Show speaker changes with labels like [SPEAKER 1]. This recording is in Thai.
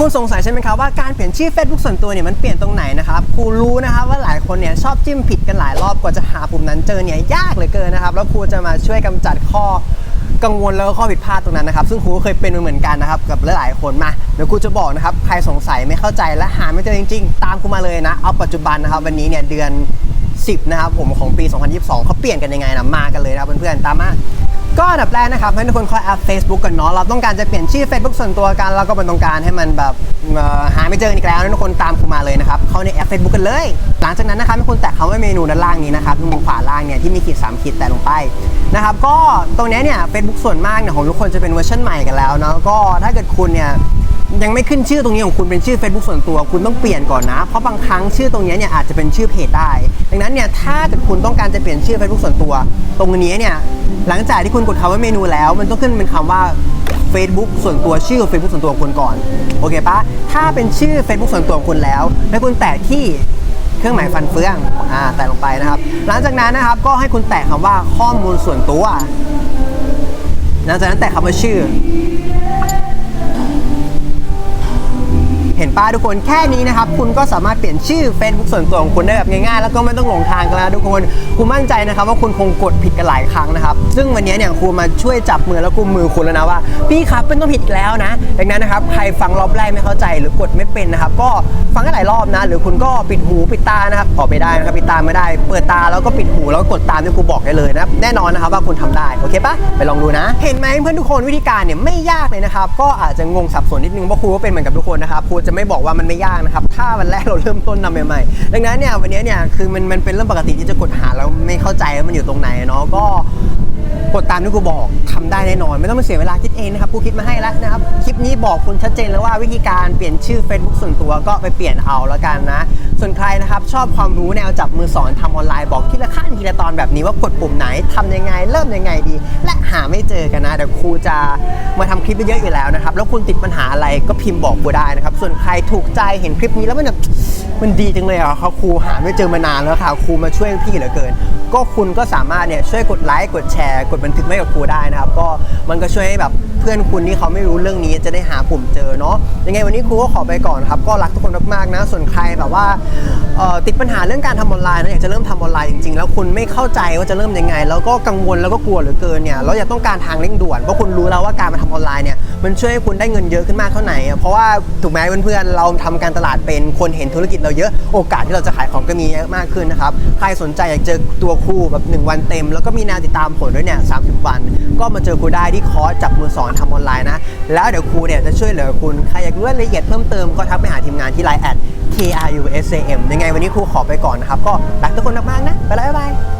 [SPEAKER 1] คุณสงสัยใช่ไหมครับว่าการเปลี่ยนชื่อ Facebook ส่วนตัวเนี่ยมันเปลี่ยนตรงไหนนะครับครูรู้นะครับว่าหลายคนเนี่ยชอบจิ้มผิดกันหลายรอบกว่าจะหาปุ่มนั้นเจอเนี่ยยากเหลือเกินนะครับ แล้วครูจะมาช่วยกำจัดข้อกังวลแล้วก็ข้อผิดพลาดตรงนั้นนะครับ ซึ่งครูก็เคยเป็นมาเหมือนกันนะครับกับหลายๆคนมาเดี๋ยวครูจะบอกนะครับใครสงสัยไม่เข้าใจและหาไม่เจอจริง ๆ ตามครูมาเลยนะ เอาปัจจุบันนะครับ วันนี้เนี่ยเดือน 10 นะครับผมของปี 2022เขาเปลี่ยนกันยังไงนะมากันเลยนะเพื่อนๆตามมา ก็อันดับแรกนะครับให้ทุกคนเข้าแอป Facebook กันเนาะเราต้องการจะเปลี่ยนชื่อ Facebook ส่วนตัวกันเราก็เป็นต้องการให้มันแบบเอ่อหาไม่เจออีกแล้วนะทุกคนตามคุมาเลยนะครับเข้าในแอป Facebook กันเลย หลังจากนั้นนะครับให้คุณแตะคำว่าเมนูด้านล่างนี้นะครับตรงมุมขวาล่างเนี่ยที่มีขีดสามขีดแตะลงไปนะครับก็ตรงเนี้ยเนี่ย Facebook ส่วนมากเนี่ยของทุกคนจะเป็นเวอร์ชันใหม่กันแล้วเนาะก็ถ้าเกิดคุณเนี่ย ยังไม่ขึ้นชื่อตรงนี้ของคุณเป็นชื่อ Facebook ส่วนตัวคุณต้องเปลี่ยนก่อนนะ เพราะบางครั้งชื่อตรงนี้เนี่ยอาจจะเป็นชื่อเพจได้ ดังนั้นเนี่ยถ้าเกิดคุณต้องการจะเปลี่ยนชื่อ Facebook ส่วนตัว ตรงนี้เนี่ยหลังจากที่คุณกดคำว่าเมนูแล้ว มันต้องขึ้นเป็นคำว่า Facebook ส่วนตัวชื่อ Facebook ส่วนตัวของคุณก่อนโอเคปะถ้าเป็นชื่อ Facebook ส่วนตัวของคุณแล้วให้คุณแตะที่เครื่องหมายฟันเฟืองอ่าแตะลงไปนะครับ หลังจากนั้นนะครับก็ให้คุณแตะคำว่าข้อมูลส่วนตัว หลังจากนั้นแตะคำว่าชื่อ ห็นป้าทุกคนแค่นี้นะครับ คุณก็สามารถเปลี่ยนชื่อ Facebook ส่วนตัวของคุณได้แบบง่ายๆ แล้วก็ไม่ต้องหลงทางกันแล้วทุกคนคุณมั่นใจนะครับว่าคุณคงกดผิดกันหลายครั้งนะครับ ซึ่งวันนี้เนี่ยครูมาช่วยจับมือแล้วกุมมือคุณแล้วนะว่า พี่ครับเป็นต้องผิดแล้วนะ ดังนั้นนะครับใครฟังรอบแรกไม่เข้าใจหรือกดไม่เป็นนะครับ ก็ฟังกันหลายรอบนะ หรือคุณก็ปิดหูปิดตานะครับออกไม่ได้นะครับปิดตาไม่ได้ เปิดตาแล้วก็ปิดหูแล้วก็กดตามที่ครูบอกได้เลยนะแน่นอนนะครับว่าคุณทำได้โอเคปะไปลองดูนะ เห็นไหมเพื่อนทุกคนวิธีการเนี่ยไม่ยากเลยนะครับก็อาจจะงงสับสนนิดนึงเพราะครูก็เป็นเหมือนกับทุกคนนะครับครูจะไม่บอกว่ามันไม่ยากนะครับ ถ้าวันแรกเราเริ่มต้นทำใหม่ๆ ดังนั้นเนี่ยวันนี้เนี่ยคือมันมันเป็นเรื่องปกติที่จะกดหาแล้วไม่เข้าใจว่ามันอยู่ตรงไหนเนาะก็กดตามที่กูบอกทำได้แน่นอน ไม่ต้องมาเสียเวลาคิดเองนะครับกูคิดมาให้แล้วนะครับ คลิปนี้บอกคุณชัดเจนแล้วว่าวิธีการเปลี่ยนชื่อ Facebook ส่วนตัวก็ไปเปลี่ยนเอาแล้วกันนะส่วนใครนะครับชอบความรู้แนวจับมือสอนทำออนไลน์บอกทีละขั้นทีละตอนแบบนี้ว่ากดปุ่มไหนทำยังไง เริ่มยังไงดี และหาไม่เจอกันนะเดี๋ยวครูจะมาทำคลิปเยอะอยู่แล้วนะครับแล้วคุณติดปัญหาอะไรก็พิมพ์บอกกูได้นะครับส่วนใครถูกใจเห็นคลิปนี้แล้วมันแบบมันดีจังเลยอะเขาครูหาไม่เจอมานานแล้วค่ะครูมาช่วยพี่เหลือเกิน ก็คุณก็สามารถเนี่ยช่วยกดไลค์กดแชร์ กดบันทึกไว้กับครูได้นะครับก็มันก็ช่วยให้แบบ พื่อนคุณที่เขาไม่รู้เรื่องนี้จะได้หาปุ่มเจอเนาะยังไงวันนี้ครูก็ขอไปก่อนครับ ก็รักทุกคนมากๆนะ ส่วนใครแบบว่า ติดปัญหาเรื่องการทำออนไลน์นะอยากจะเริ่มทำออนไลน์จริงๆ แล้วคุณไม่เข้าใจว่าจะเริ่มยังไง แล้วก็กังวลแล้วก็กลัวเหลือเกินเนี่ยแล้วอยากต้องการทางเร่งด่วนเพราะคุณรู้แล้วว่าการมาทำออนไลน์เนี่ยมันช่วยให้คุณได้เงินเยอะขึ้นมากเท่าไหร่เพราะว่าถูกไหมเพื่อนๆเราทำการตลาดเป็นคนเห็นธุรกิจเราเยอะโอกาสที่เราจะขายของก็มีเยอะมากขึ้นนะครับใครสนใจอยากเจอตัวครูแบบ1 วันเต็ม แล้วก็มีแนวติดตามผลด้วยเนี่ย30วัน ก็มาเจอครูได้ที่คอร์สจับมือสอนทำออนไลน์นะแล้วเดี๋ยวครูเนี่ยจะช่วยเหลือคุณใครอยากรู้รายละเอียดเพิ่มเติมก็ทักไปหาทีมงานที่ Line แอด KRUSAM ยังไงวันนี้ครูขอไปก่อนนะครับ ก็รักทุกคนมากๆนะ ไปแล้วบ๊ายบาย